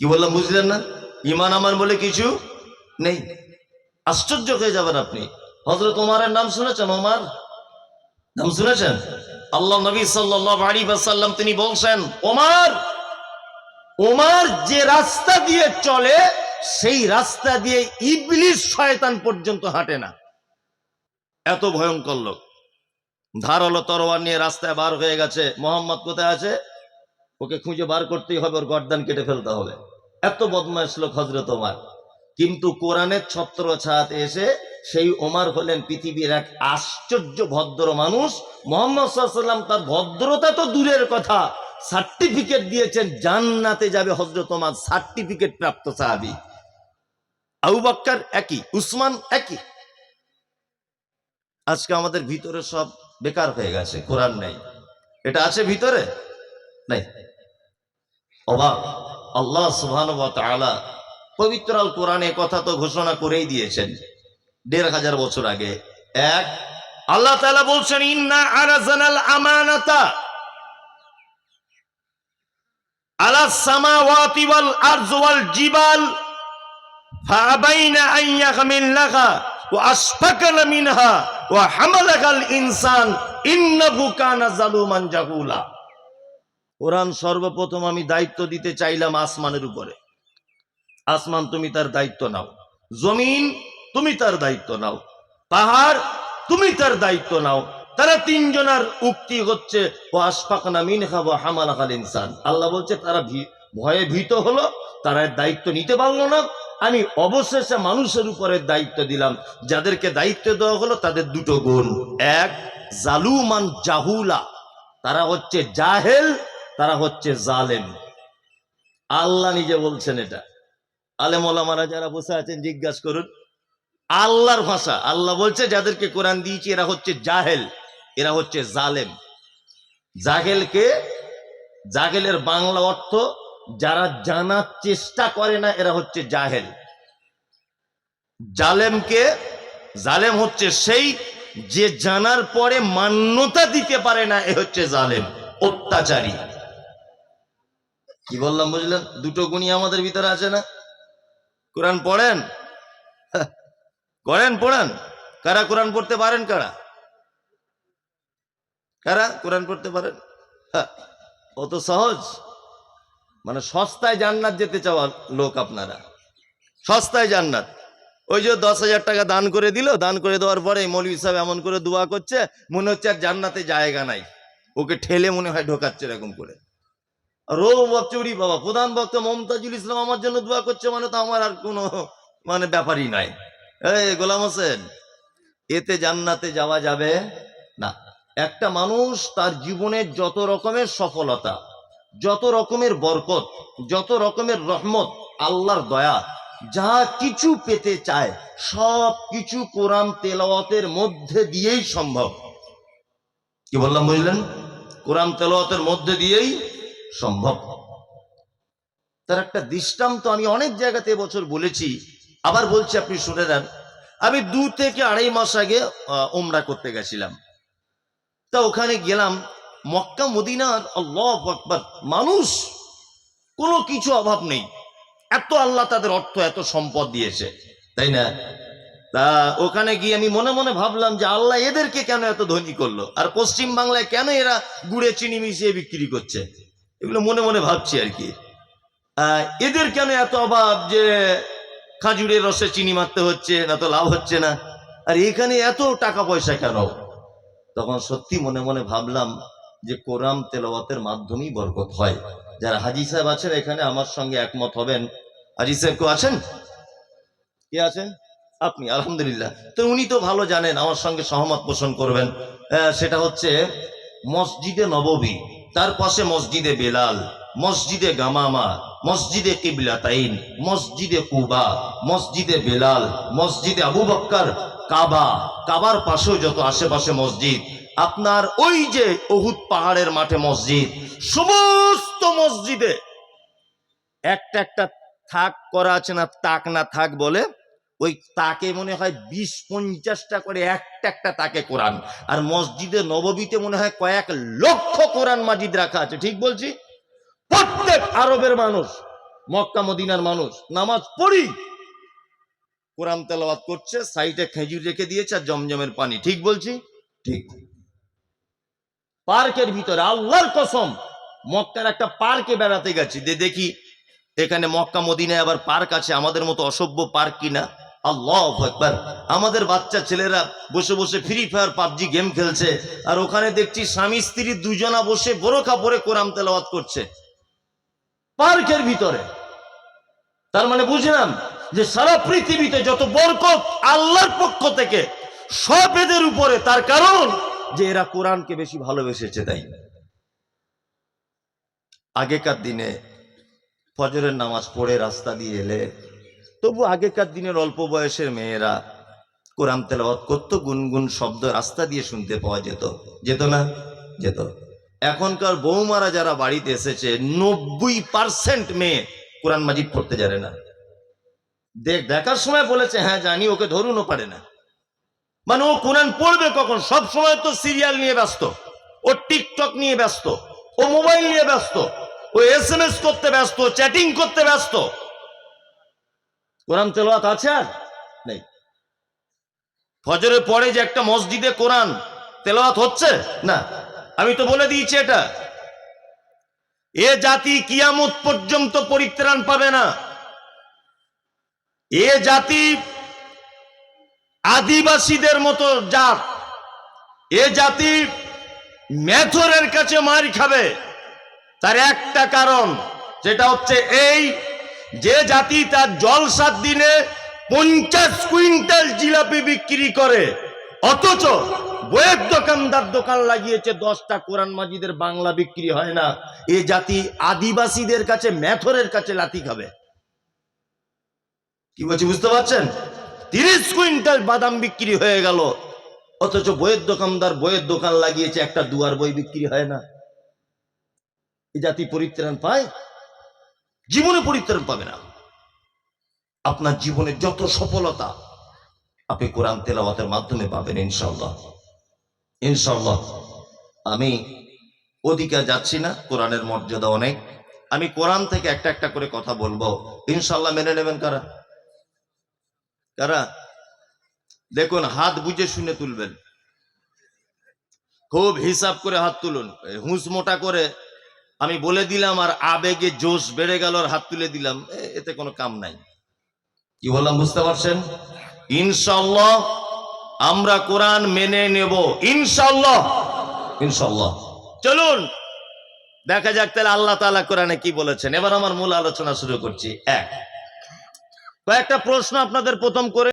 কি বললাম বুঝলেন না? ইমান আমার বলে কিছু নেই। আশ্চর্য হয়ে যাবেন আপনি। হজরত ওমারের নাম শুনেছেন, ওমার? নাম শুনেছেন? আল্লাহ নবী আলাইহি তিনি বলছেন, ওমার ওমার যে রাস্তা দিয়ে চলে, সেই রাস্তা দিয়ে ইবলিস শয়তান পর্যন্ত হাঁটে না। এত ভয়ঙ্কর লোক। ধারালো তরোয়ার নিয়ে রাস্তায় বার হয়ে গেছে। মোহাম্মদ কোথায় আছে? ওকে খুঁজে বার করতেই হবে, ওর গর্দান কেটে ফেলতে হবে। এত বদমাইশ লোক হজরত ওমার। কিন্তু কোরআনের ছত্র ছায়াতে এসে সেই ওমার হলেন পৃথিবীর এক আশ্চর্য ভদ্র মানুষ। মোহাম্মদ তার ভদ্রতা তো দূরের কথা। সার্টিফিকেট দিয়েছেন, জান্নাতে যাবে হজরত ওমার, সার্টিফিকেট প্রাপ্ত সাহাবি। আবু বাক্কার একই, উসমান একই। আজকে আমাদের ভিতরে সব বেকার হয়ে গেছে, কোরআন নেই। এটা আছে ভিতরে? নাই। অবাক। আল্লাহ সুবহান পবিত্র আল কোরআনে কথা তো ঘোষণা করেই দিয়েছেন। দেড় হাজার বছর আগে। এক, আল্লাহ তাআলা বলছেন, ইন্না আরাজানাল আমানাতা আলা কোরআন সর্বপ্রথম আমি দায়িত্ব দিতে চাইলাম আসমানের উপরে। আসমান, তুমি তার দায়িত্ব নাও। জমিন, তুমি তার দায়িত্ব নাও। পাহাড়, তুমি তার দায়িত্ব নাও। তারা তিনজনার উক্তি হচ্ছে আল্লাহ বলছে, তারা ভয়ে ভীত হলো, তারা দায়িত্ব নিতে পারল না। আমি অবশেষে মানুষের উপরে দায়িত্ব দিলাম। যাদেরকে দায়িত্ব দেওয়া হলো, তাদের দুটো গুণ। এক, জালুমান জাহুলা। তারা হচ্ছে জাহেল তারা হচ্ছে জালেম। আল্লাহ নিজে বলছেন এটা। আলেম যারা বসে আছেন, জিজ্ঞাসা করুন। আল্লাহর ভাষা। আল্লাহ বলছে, যাদেরকে কোরআন দিয়েছি, এরা হচ্ছে জাহেল, এরা হচ্ছে জালেম। জাহেলকে জাহেলের বাংলা অর্থ, যারা জানার চেষ্টা করে না, এরা হচ্ছে জাহেল। জালেমকে জালেম হচ্ছে সেই যে জানার পরে মান্যতা দিতে পারে না, এ হচ্ছে জালেম, অত্যাচারী। কি বললাম বুঝলেন? দুটো গুণই আমাদের ভিতরে আছে না? কোরআন পড়েন। করেন, পড়েন। কারা কোরআন পড়তে পারেন, কারা? কারা কোরআন পড়তে পারেন। অত সহজ? মানে সস্তায় জান্নাত যেতে চাওয়া লোক আপনারা। সস্তায় জান্নাত। ওই যে দশ হাজার টাকা দান করে দিল, দান করে দেওয়ার পরে মৌলী সাহেব এমন করে দোয়া করছে, মনে হচ্ছে আর জান্নাতে জায়গা নাই। ওকে ঠেলে মনে হয় ঢোকাচ্ছে এরকম করে। ভাবছে উড়ি বাবা, প্রধান বক্তা মমতাজুল ইসলাম আমার জন্য দোয়া করছে মানে তো আমার আর কোনো মানে ব্যাপারই নাই। এই গোলাম হোসেন, এতে জান্নাতে যাওয়া যাবে না। একটা মানুষ তার জীবনের যত রকমের সফলতা, যত রকমের বরকত, যত রকমের রহমত, আল্লাহর দয়া, যা কিছু পেতে চায়, সব কিছু কোরআন তেলাওয়াতের মধ্যে দিয়েই সম্ভব। কি বললাম বুঝলেন? কোরআন তেলাওয়াতের মধ্যে দিয়েই সম্ভব। তার একটা দৃষ্টান্ত আমি অনেক জায়গাতে এবছর বলেছি। আবার বলছি, আপনি শুনে নেন। আমি দু থেকে আড়াই মাস আগে ওমরা করতে গেছিলাম। তা ওখানে গেলাম, মক্কা, মদিনার আল্লাহ মানুষ, কোনো কিছু অভাব নেই। এত আল্লাহ তাদের অর্থ, এত সম্পদ দিয়েছে, তাই না? তা ওখানে গিয়ে আমি মনে মনে ভাবলাম যে আল্লাহ এদেরকে কেন এত ধনী করল? আর পশ্চিম বাংলায় কেন এরা গুড়ে, চিনি মিশিয়ে বিক্রি করছে? এগুলো মনে মনে ভাবছি আর কি। এদের কেন এত অভাব যে খাজুরের রসে চিনি মারতে হচ্ছে, না তো লাভ হচ্ছে না? আর এখানে এত টাকা পয়সা কেন? তখন সত্যি মনে মনে ভাবলাম যে কোরআন তেলাওয়াতের মাধ্যমেই বরকত হয়। যারা হাজি সাহেব আছেন এখানে, আমার সঙ্গে একমত হবেন। হাজি সাহেব কেউ আছেন? কে আছেন? আপনি, আলহামদুলিল্লাহ। তো উনি তো ভালো জানেন, আমার সঙ্গে সহমত পোষণ করবেন। সেটা হচ্ছে মসজিদে নববী। তার পাশে মসজিদে বেলাল, মসজিদে গামামা, মসজিদে কিবলাতাইন, মসজিদে কুবা, মসজিদে বেলাল, মসজিদে আবু বক্কর, কাবা। কাবার পাশেও যত আশেপাশে মসজিদ, আপনার ওই যে অহুদ পাহাড়ের মাঠে মসজিদ, সমস্ত মসজিদে একটা একটা থাক করা আছে না, তাক না থাক বলে ওই তাকে মনে হয় বিশ পঞ্চাশটা করে একটা একটা তাকে কোরআন। আর মসজিদে নববীতে মনে হয় কয়েক লক্ষ কোরআন মাজিদ রাখা আছে, ঠিক বলছি? প্রত্যেক আরবের মানুষ, মক্কা, মদিনার মানুষ, নামাজ পড়ি, কোরআন তেলাওয়াত করছে, সাইডে খেজুর রেখে দিয়েছে আর জমজমের পানি, ঠিক বলছি? ঠিক। পার্কের ভিতরে, আল্লাহর কসম, মক্কার একটা পার্কে বেড়াতে গেছি দেখি, এখানে মক্কা, মদিনায় আবার পার্ক আছে, আমাদের মতো অসভ্য পার্ক কিনা আল্লাহ একবার আমাদের বাচ্চা ছেলেরা বসে বসে ফ্রি ফায়ার পাবজি গেম খেলছে। আর ওখানে দেখছি স্বামী স্ত্রী দুজনা বসে বোরখা পরে কোরআন তেলাওয়াত করছে। পার্কের ভিতরে। তার মানে বুঝলাম যে সারা পৃথিবীতে যত বরকত আল্লাহর পক্ষ থেকে, সব এদের উপরে। তার কারণ যে এরা কোরআনকে বেশি ভালোবেসেছে তাই। আগেকার দিনে ফজরের নামাজ পড়ে রাস্তা দিয়ে এলে তবু আগেকার দিনের অল্প বয়সের মেয়েরা কোরআন তেলাওয়াত করতো, গুনগুন শব্দ রাস্তা দিয়ে শুনতে পাওয়া যেত। যেত না? যেত। এখনকার বৌমারা যারা বাড়িতে এসেছে, নব্বই পার্সেন্ট মেয়ে কোরআন মাজিদ পড়তে জানে না। দেখ, দেখার সময় বলেছে হ্যাঁ জানি, ওকে ধরুন, ও পারে না। মানে ও কোরআন পড়বে কখন? সব সময় তো সিরিয়াল নিয়ে ব্যস্ত, ও টিকটক নিয়ে ব্যস্ত, ও মোবাইল নিয়ে ব্যস্ত, ও এস করতে ব্যস্ত চ্যাটিং করতে ব্যস্ত। কোরআন তেলাওয়াত আছে আর? নেই। ফজরের পরে যে একটা মসজিদে কোরআন তেলাওয়াত হচ্ছে? না। আমি তো বলে দিয়েছি এটা। এ জাতি কিয়ামত পর্যন্ত পরিত্রাণ পাবে না। এ জাতি আদিবাসীদের মতো জাত। এ জাতি মেথরের কাছে মার খাবে। তার একটা কারণ, যেটা হচ্ছে এই যে জাতি তার জলসার দিনে পঞ্চাশ কুইন্টাল জিলাপি বিক্রি করে, অথচ বইয়ের দোকানদার দোকান লাগিয়েছে দশটা কোরআন মাজিদের বাংলা বিক্রি হয় না। এ জাতি আদিবাসীদের কাছে মেথরের কাছে লাথি খাবে। কি বলছি বুঝতে পারছেন? তিরিশ কুইন্টাল বাদাম বিক্রি হয়ে গেল, অথচ বইয়ের দোকানদার বইয়ের দোকান লাগিয়েছে একটা দুয়ার বই বিক্রি হয় না। এ জাতি পরিত্রাণ পায়? জীবনে পরিত্রাণ পাবে না। আপনার জীবনের যত সফলতা আপনি কোরআন তেলাওয়াতের মাধ্যমে পাবেন ইনশাল্লাহ ইনশাল্লাহ আমি ওদিকে যাচ্ছি না, কোরআনের মর্যাদা অনেক। আমি কোরআন থেকে একটা একটা করে কথা বলব। ইনশাল্লাহ মেনে নেবেন কারা? কারা? দেখুন, হাত বুঝে শুনে তুলবেন। খুব হিসাব করে হাত তুলুন। হুঁস মোটা করে আমি বলে দিলাম আর আবেগে জোশ বেড়ে গেল আর হাত তুলে দিলাম এতে কোনো কাম নাই। কি বললাম, বুঝতে পারছেন? ইনশাল্লাহ আমরা কোরআন মেনে নেব ইনশাল্লাহ ইনশাল্লাহ চলুন, দেখা যাক তাহলে আল্লাহ তাআলা কোরআনে কি বলেছেন। এবার আমার মূল আলোচনা শুরু করছি। এক, কয়েকটা প্রশ্ন আপনাদের প্রথম করে